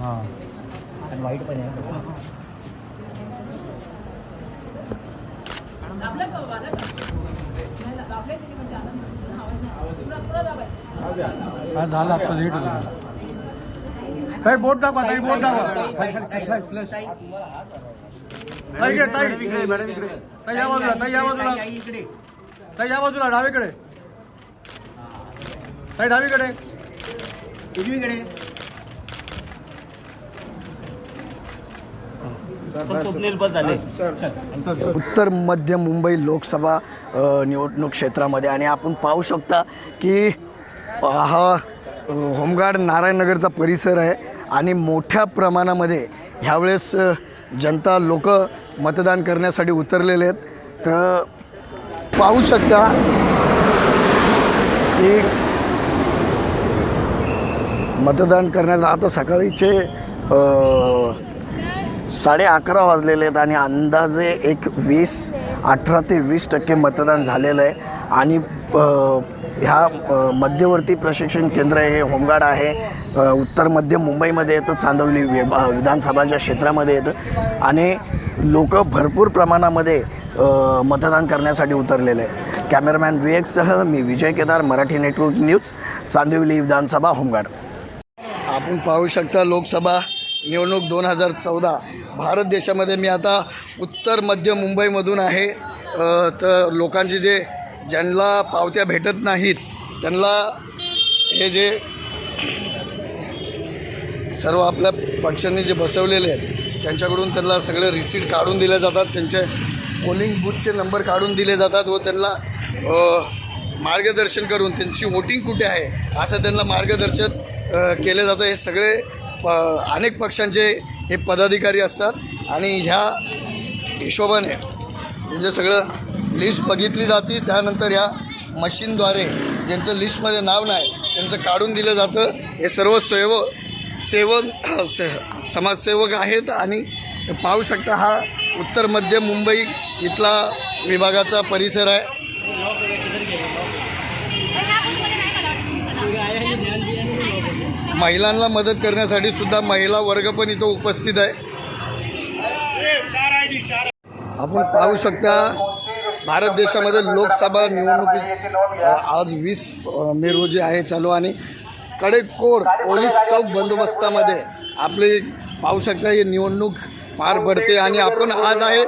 हां. आणि वाईट पण आहे. हा झाला आता लेट ताई बोट दाखवा ताई बोट दाखवा. खाली, खाली, खाली, खाली, फ्लॅश. ताई इकडे ताई. ताई या बाजूला ताई या बाजूला. इकडे ताई या बाजूला डावीकडे. ताई डावीकडे. उजवीकडे. उत्तर मध्य मुंबई लोकसभा निवडणूक क्षेत्रामध्ये. आणि आपण पाहू शकता की हा होमगार्ड नारायणनगरचा परिसर आहे. आणि मोठ्या प्रमाणामध्ये ह्यावेळेस जनता लोक मतदान करण्यासाठी उतरलेले आहेत. तर पाहू शकता की मतदान करण्याला आता सकाळीचे साडे अकरा वाजलेले आहेत आणि अंदाजे एक वीस अठरा ते वीस टक्के मतदान झालेलं आहे. आणि ह्या मध्यवर्ती प्रशिक्षण केंद्र हे होमगार्ड आहे. उत्तर मध्य मुंबईमध्ये येतं चांदवली विधानसभाच्या क्षेत्रामध्ये येतं. आणि लोक भरपूर प्रमाणामध्ये मतदान करण्यासाठी उतरलेले आहे कॅमेरामॅन विवेकसह मी विजय केदार मराठी नेटवर्क न्यूज चांदिवली विधानसभा होमगार्ड. आपण पाहू शकता लोकसभा. निवडणूक दोन हजार चौदा. भारत देशामध्ये मी आता उत्तर मध्य मुंबईमधून आहे. तर लोकांचे जे ज्यांना पावत्या भेटत नाहीत त्यांना हे जे सर्व आपल्या पक्षांनी जे बसवलेले आहेत त्यांच्याकडून त्यांना सगळे रिसीट काढून दिले जातात त्यांचे पोलिंग बूथचे नंबर काढून दिले जातात व त्यांना मार्गदर्शन करून त्यांची वोटिंग कुठे आहे असं त्यांना मार्गदर्शन केलं जातं. हे सगळे प अनेक पक्षांचे हे पदाधिकारी असतात आणि ह्या हिशोबाने म्हणजे सगळं लिस्ट बघितली जाते त्यानंतर ह्या मशीनद्वारे ज्यांचं लिस्टमध्ये नाव नाही त्यांचं काढून दिलं जातं. हे सर्व सेव सेवन से समाजसेवक आहेत आणि पाहू शकता हा उत्तर मध्य मुंबई इथला विभागाचा परिसर आहे. महिलांना मदत करण्यासाठी सुद्धा महिला वर्ग पण इथं उपस्थित आहे. आपण पाहू शकता भारत देशामध्ये लोकसभा निवडणुकी आज वीस मे रोजी आहे चालू आणि कडेकोर पोलीस चौक बंदोबस्तामध्ये आपले पाहू शकता ही निवडणूक पार पडते आणि आपण आज आहे